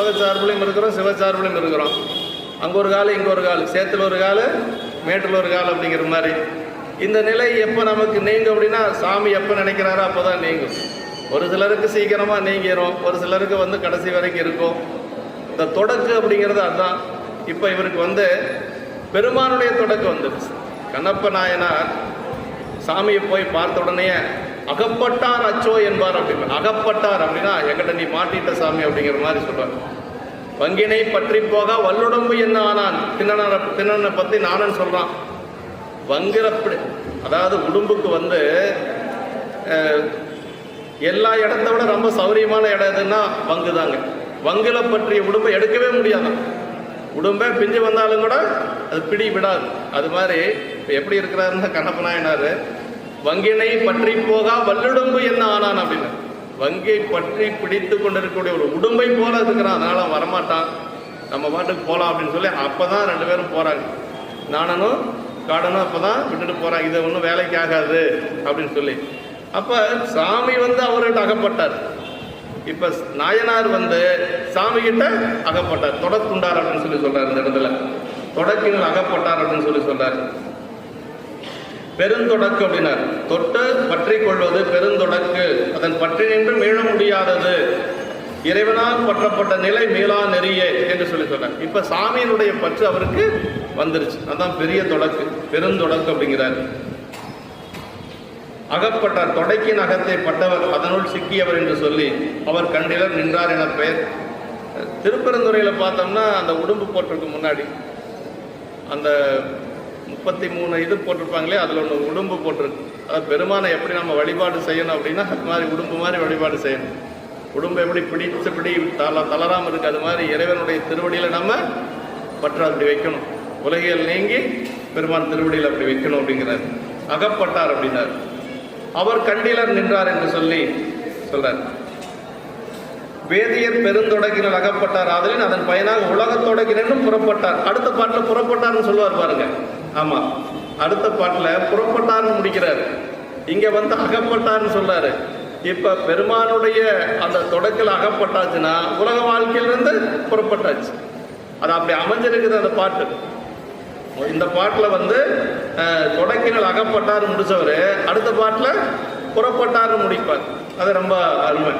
உலக சார்பிலையும் இருக்கிறோம் சிவ சார்பிலையும் இருக்கிறோம். அங்கே ஒரு கால் இங்கே ஒரு கால். சேத்துல ஒரு கால் மேட்டில் ஒரு கால் அப்படிங்கிற மாதிரி. இந்த நிலை எப்போ நமக்கு நீங்கும் அப்படின்னா சாமி எப்போ நினைக்கிறாரோ அப்போ தான் நீங்கும். ஒரு சிலருக்கு சீக்கிரமாக நீங்கிடும் ஒரு சிலருக்கு வந்து கடைசி வரைக்கும் இருக்கும். இந்த தொடக்கு அப்படிங்கிறது அதுதான் இப்போ இவருக்கு வந்து பெருமானுடைய தொடக்கு வந்துருச்சு கண்ணப்ப நாயனார் சாமியை போய் பார்த்த உடனே அகப்பட்டார் அச்சோ என்பார் அப்படின்னு அகப்பட்டார் அப்படின்னா எங்கிட்ட நீ மாட்டிட்ட சாமி அப்படிங்கிற மாதிரி சொல்றாங்க வங்கினை பற்றி போக வல்லுடம்பு என்ன ஆனான்? தின்னன தின்னனை பத்தி நானன் சொல்றான். வங்கிரப்படி அதாவது உடம்புக்கு வந்து எல்லா இடத்த விட ரொம்ப சௌரியமான இடம் எதுன்னா வங்கு தாங்க வங்கில பற்றிய உடம்பை எடுக்கவே முடியாதான் உடம்பே பிஞ்சு வந்தாலும் கூட அது பிடி விடாது. அது மாதிரி இப்போ எப்படி இருக்கிறாருன்னா கண்ணப்ப நாயனார் வங்கினை பற்றி போகா வல்லுடம்பு என்ன ஆனான் அப்படின்னு. வங்கை பற்றி பிடித்து கொண்டிருக்கக்கூடிய ஒரு உடம்பை போல இருக்கிறான். அதனால வரமாட்டான். நம்ம பாட்டுக்கு போகலாம் அப்படின்னு சொல்லி அப்போ தான் ரெண்டு பேரும் போகிறாங்க நானனும் காடனும் அப்போ தான் விட்டுட்டு போகிறாங்க இதை ஒன்றும் வேலைக்கு ஆகாது அப்படின்னு சொல்லி. அப்போ சாமி வந்து அவர்கிட்ட அகப்பட்டார். இப்ப நாயனார் வந்து சாமி கிட்ட அகப்பட்டார். தொடக்குண்டார் அப்படின்னு சொல்லி சொல்றாரு இந்த இடத்துல. தொடக்கினால் அகப்பட்டார் அப்படின்னு சொல்லி சொல்றாரு. பெருந்தொடக்கு அப்படின்னார். தொட்டு பற்றி கொள்வது பெருந்தொடக்கு. அதன் பற்றி நின்று மீள முடியாதது. இறைவனால் பற்றப்பட்ட நிலை மீளா நெறியே என்று சொல்லி சொன்னார். இப்ப சாமியினுடைய பற்று அவருக்கு வந்துருச்சு. அதான் பெரிய தொடக்கு. பெருந்தொடக்கு அப்படிங்கிறார். அகப்பட்டார். தொடக்கின் அகத்தை பட்டவர் அதனுள் சிக்கியவர் என்று சொல்லி அவர் கண்டிலர் நின்றார் என பெயர். திருப்பெருந்துறையில் பார்த்தோம்னா அந்த உடும்பு போட்டிருக்கு முன்னாடி அந்த முப்பத்தி மூணு இது போட்டிருப்பாங்களே அதில் ஒன்று உடும்பு போட்டிருக்கு. அதாவது பெருமானை எப்படி நம்ம வழிபாடு செய்யணும் அப்படின்னா அது மாதிரி உடும்பு மாதிரி வழிபாடு செய்யணும். உடும்பு எப்படி பிடிச்சு பிடி தள தளராமல் இருக்கு அது மாதிரி இறைவனுடைய திருவடியில் நம்ம பற்ற அப்படி வைக்கணும். உலகியல் நீங்கி பெருமான் திருவடியில் அப்படி வைக்கணும் அப்படிங்கிறார். அகப்பட்டார் அப்படின்னார். அவர் கண்டிலர் நின்றார் என்று சொல்லி சொல்றார். வேதியர் பெருந்தொடக்கினர் அகப்பட்டார். ஆதலின் அதன் பயனாக உலகத் தொடக்கினும் புறப்பட்டார். அடுத்த பாட்டில் புறப்பட்டார்னு சொல்லுவார் பாருங்க. ஆமா. அடுத்த பாட்டில் புறப்பட்டார்னு முடிக்கிறார். இங்க வந்து அகப்பட்டார்னு சொல்றாரு இப்ப பெருமானுடைய அந்த தொடக்கில் அகப்பட்டாச்சுன்னா உலக வாழ்க்கையிலிருந்து புறப்பட்டாச்சு. அது அப்படி அமைஞ்சிருக்குது அந்த பாட்டு. இந்த பாட்டில் வந்து தொடக்கினால் அகப்பட்டார் முடிச்சவர் அடுத்த பாட்டில் புறப்பட்டார்னு முடிப்பார். அது ரொம்ப அருமை.